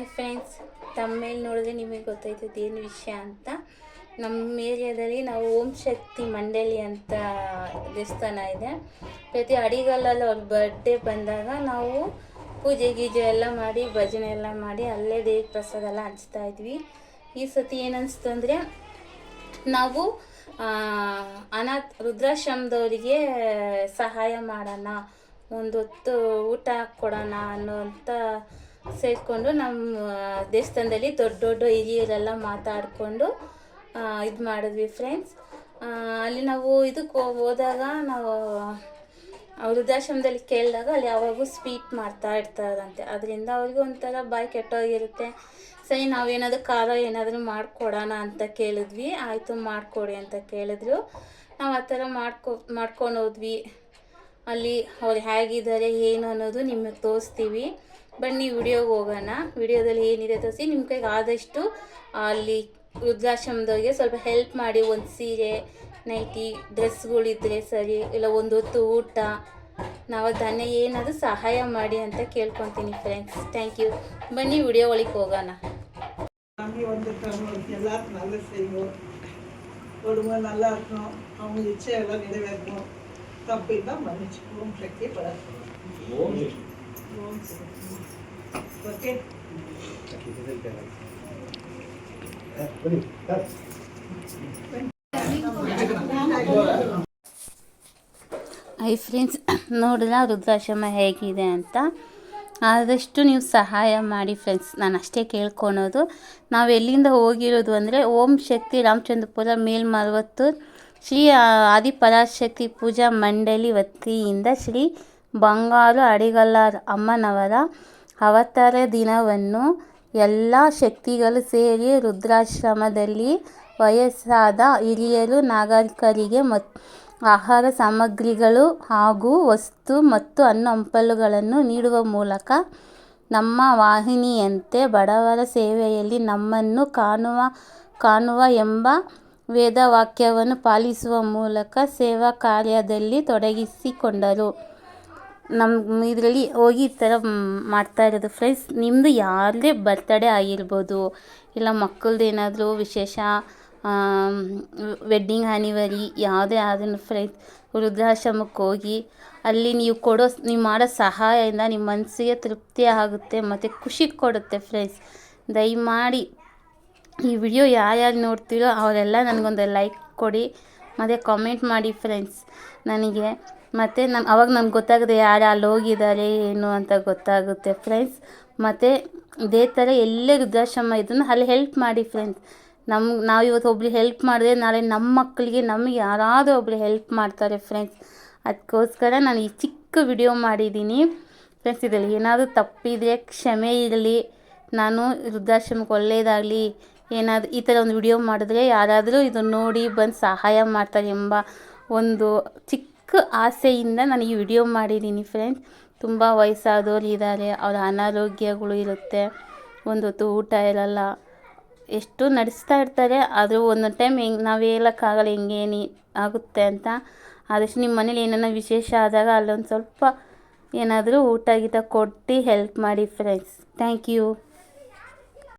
Hi friends, ತಮ್ಮೇಲೆ ನೋಡಿದ್ರೆ ನಿಮಗೆ ಗೊತ್ತಾಯ್ತದೆ ಏನು ವಿಷಯ ಅಂತ. ನಮ್ಮ ಏರಿಯಾದಲ್ಲಿ ನಾವು ಓಂ ಶಕ್ತಿ ಮಂಡಳಿ ಅಂತ ದೇವಸ್ಥಾನ ಇದೆ. ಪ್ರತಿ ಅಡಿಗಲ್ಲಲ್ಲಿ ಅವ್ರ ಬರ್ಡೇ ಬಂದಾಗ ನಾವು ಪೂಜೆ ಗೀಜೆ ಎಲ್ಲ ಮಾಡಿ, ಭಜನೆ ಎಲ್ಲ ಮಾಡಿ, ಅಲ್ಲೇ ದೇವಿ ಪ್ರಸಾದ ಎಲ್ಲ ಹಂಚ್ತಾ ಇದ್ವಿ. ಈ ಸತಿ ಏನನ್ನಿಸ್ತು ಅಂದರೆ, ನಾವು ಅನಾಥ ವೃದ್ಧಾಶ್ರಮದವರಿಗೆ ಸಹಾಯ ಮಾಡೋಣ ಒಂದು ಹೊತ್ತು ಊಟ ಕೊಡೋಣ ಅನ್ನೋಂಥ ಸೇರಿಕೊಂಡು ನಮ್ಮ ದೇವಸ್ಥಾನದಲ್ಲಿ ದೊಡ್ಡ ದೊಡ್ಡ ಹಿರಿಯರೆಲ್ಲ ಮಾತಾಡಿಕೊಂಡು ಇದು ಮಾಡಿದ್ವಿ ಫ್ರೆಂಡ್ಸ್ ಅಲ್ಲಿ ನಾವು ಇದಕ್ಕೆ ಹೋದಾಗ ನಾವು ವೃದ್ಧಾಶ್ರಮದಲ್ಲಿ ಕೇಳಿದಾಗ ಅಲ್ಲಿ ಯಾವಾಗೂ ಸ್ವೀಟ್ ಮಾಡ್ತಾ ಇರ್ತಾರಂತೆ. ಅದರಿಂದ ಅವ್ರಿಗೂ ಒಂಥರ ಬಾಯಿ ಕೆಟ್ಟೋಗಿರುತ್ತೆ. ಸರಿ, ನಾವೇನಾದರೂ ಖಾರ ಏನಾದರೂ ಮಾಡಿಕೊಡೋಣ ಅಂತ ಕೇಳಿದ್ವಿ. ಆಯಿತು, ಮಾಡಿಕೊಡಿ ಅಂತ ಕೇಳಿದ್ರು. ನಾವು ಆ ಥರ ಮಾಡ್ಕೊ, ಮಾಡ್ಕೊಂಡು ಹೋದ್ವಿ. ಅಲ್ಲಿ ಅವ್ರು ಹೇಗಿದ್ದಾರೆ, ಏನು ಅನ್ನೋದು ನಿಮಗೆ ತೋರಿಸ್ತೀವಿ. ಬನ್ನಿ ವಿಡಿಯೋಗೆ ಹೋಗೋಣ ವಿಡಿಯೋದಲ್ಲಿ ಏನಿದೆ ತೋರಿಸಿ ನಿಮ್ಮ ಕೈಗೆ ಆದಷ್ಟು ಅಲ್ಲಿ ವೃದ್ಧಾಶ್ರಮದವ್ರಿಗೆ ಸ್ವಲ್ಪ ಹೆಲ್ಪ್ ಮಾಡಿ ಒಂದು ಸೀರೆ ನೈಟಿ ಡ್ರೆಸ್ಗಳಿದ್ರೆ ಸರಿ ಇಲ್ಲ ಒಂದು ಹೊತ್ತು ಊಟ ನಾವು ಧನ್ಯ ಏನಾದರೂ ಸಹಾಯ ಮಾಡಿ ಅಂತ ಕೇಳ್ಕೊತೀನಿ ಫ್ರೆಂಡ್ಸ್ ಥ್ಯಾಂಕ್ ಯು ಬನ್ನಿ ವಿಡಿಯೋ ಒಳಗೆ ಹೋಗೋಣ சாமி வந்துட்டோம் எல்லாருக்கும் நல்ல செய்வோம் குடும்பம் நல்லா இருக்கணும் அவங்க இச்சையெல்லாம் நிறைவேறணும் தப்பு தான் மன்னிச்சுக்குவோம் சக்தி பழக்கம் ஓகே ಐ ಫ್ರೆಂಡ್ಸ್ ನೋಡಿಲ್ಲ ವೃದ್ಧಾಶ್ರಮ ಹೇಗಿದೆ ಅಂತ? ಆದಷ್ಟು ನೀವು ಸಹಾಯ ಮಾಡಿ ಫ್ರೆಂಡ್ಸ್ ನಾನು ಅಷ್ಟೇ ಕೇಳ್ಕೊಳೋದು. ನಾವು ಎಲ್ಲಿಂದ ಹೋಗಿರೋದು ಅಂದರೆ ಓಂ ಶಕ್ತಿ ರಾಮಚಂದ್ರಪುರ ಮೇಲ್ಮರವತ್ತೂರು ಶ್ರೀ ಆದಿಪರಾಶಕ್ತಿ ಪೂಜಾ ಮಂಡಳಿ ವತಿಯಿಂದ ಶ್ರೀ ಬಂಗಾರು ಅಡಿಗಲ್ಲಾರ್ ಅಮ್ಮನವರ ಅವತಾರ ದಿನವನ್ನು ಎಲ್ಲ ಶಕ್ತಿಗಳು ಸೇರಿ ರುದ್ರಾಶ್ರಮದಲ್ಲಿ ವಯಸ್ಸಾದ ಹಿರಿಯರು, ನಾಗರಿಕರಿಗೆ ಮತ್ತು ಆಹಾರ ಸಾಮಗ್ರಿಗಳು ಹಾಗೂ ವಸ್ತು ಮತ್ತು ಹಣ್ಣು ಹಂಪಲುಗಳನ್ನು ನೀಡುವ ಮೂಲಕ ನಮ್ಮ ವಾಹಿನಿಯಂತೆ ಬಡವರ ಸೇವೆಯಲ್ಲಿ ನಮ್ಮನ್ನು ಕಾಣುವ ಕಾಣುವ ಎಂಬ ವೇದವಾಕ್ಯವನ್ನು ಪಾಲಿಸುವ ಮೂಲಕ ಸೇವಾ ಕಾರ್ಯದಲ್ಲಿ ತೊಡಗಿಸಿಕೊಂಡರು. ನಮ್ಮ ಇದರಲ್ಲಿ ಹೋಗಿ ಈ ಥರ ಮಾಡ್ತಾ ಇರೋದು. ಫ್ರೆಂಡ್ಸ್ ನಿಮ್ಮದು ಯಾರದೇ ಬರ್ತಡೇ ಆಗಿರ್ಬೋದು, ಇಲ್ಲ ಮಕ್ಕಳದ್ದು ಏನಾದರೂ ವಿಶೇಷ ವೆಡ್ಡಿಂಗ್ ಆ್ಯನಿವರಿ ಯಾವುದೇ ಆದ್ರೂ ಫ್ರೆಂಡ್ಸ್ ವೃದ್ಧಾಶ್ರಮಕ್ಕೆ ಹೋಗಿ ಅಲ್ಲಿ ನೀವು ಕೊಡೋ ನೀವು ಮಾಡೋ ಸಹಾಯದಿಂದ ನಿಮ್ಮ ಮನಸ್ಸಿಗೆ ತೃಪ್ತಿ ಆಗುತ್ತೆ ಮತ್ತು ಖುಷಿ ಕೊಡುತ್ತೆ ಫ್ರೆಂಡ್ಸ್ ದಯಮಾಡಿ ಈ ವಿಡಿಯೋ ಯಾರ್ಯಾರು ನೋಡ್ತೀರೋ ಅವರೆಲ್ಲ ನನಗೊಂದು ಲೈಕ್ ಕೊಡಿ, ಮತ್ತು ಕಾಮೆಂಟ್ ಮಾಡಿ ಫ್ರೆಂಡ್ಸ್ ನನಗೆ ಮತ್ತು ನಮ್ಮ ಅವಾಗ ನಮ್ಗೆ ಗೊತ್ತಾಗದೆ ಯಾರು ಅಲ್ಲಿ ಹೋಗಿದ್ದಾರೆ ಏನು ಅಂತ ಗೊತ್ತಾಗುತ್ತೆ ಫ್ರೆಂಡ್ಸ್ ಮತ್ತು ಇದೇ ಥರ ಎಲ್ಲೇ ವೃದ್ಧಾಶ್ರಮ ಇದನ್ನು ಅಲ್ಲಿ ಹೆಲ್ಪ್ ಮಾಡಿ ಫ್ರೆಂಡ್ಸ್ ನಮ್ಗೆ ನಾವು ಇವತ್ತು ಒಬ್ರಿಗೆ ಹೆಲ್ಪ್ ಮಾಡಿದ್ರೆ ನಾಳೆ ನಮ್ಮ ಮಕ್ಕಳಿಗೆ ನಮಗೆ ಯಾರಾದರೂ ಒಬ್ರು ಹೆಲ್ಪ್ ಮಾಡ್ತಾರೆ ಫ್ರೆಂಡ್ಸ್ ಅದಕ್ಕೋಸ್ಕರ ನಾನು ಈ ಚಿಕ್ಕ ವಿಡಿಯೋ ಮಾಡಿದ್ದೀನಿ ಫ್ರೆಂಡ್ಸ್ ಇದರಲ್ಲಿ ಏನಾದರೂ ತಪ್ಪಿದರೆ ಕ್ಷಮೆ ಇರಲಿ. ನಾನು ವೃದ್ಧಾಶ್ರಮಕ್ಕೆ ಒಳ್ಳೆಯದಾಗಲಿ ಏನಾದರೂ ಈ ಥರ ಒಂದು ವಿಡಿಯೋ ಮಾಡಿದ್ರೆ ಯಾರಾದರೂ ಇದನ್ನು ನೋಡಿ ಬಂದು ಸಹಾಯ ಮಾಡ್ತಾರೆ ಎಂಬ ಒಂದು ಚಿಕ್ಕ ಆಸೆಯಿಂದ ನಾನು ಈ ವಿಡಿಯೋ ಮಾಡಿದ್ದೀನಿ ಫ್ರೆಂಡ್ಸ್ ತುಂಬ ವಯಸ್ಸಾದವ್ರು ಇದ್ದಾರೆ, ಅವರ ಅನಾರೋಗ್ಯಗಳು ಇರುತ್ತೆ, ಒಂದು ಹೊತ್ತು ಊಟ ಇರಲ್ಲ. ಎಷ್ಟು ನಡೆಸ್ತಾ ಇರ್ತಾರೆ, ಆದರೂ ಒಂದೊಂದು ಟೈಮ್ ಹೆಂಗೆ, ನಾವು ಹೇಳೋಕ್ಕಾಗಲ್ಲ ಹೆಂಗೇನು ಆಗುತ್ತೆ ಅಂತ. ಆದಷ್ಟು ನಿಮ್ಮ ಮನೇಲಿ ಏನನ್ನ ವಿಶೇಷ ಆದಾಗ ಅಲ್ಲೊಂದು ಸ್ವಲ್ಪ ಏನಾದರೂ ಊಟ ಗೀಟ ಕೊಟ್ಟು ಹೆಲ್ಪ್ ಮಾಡಿ ಫ್ರೆಂಡ್ಸ್ ಥ್ಯಾಂಕ್ ಯು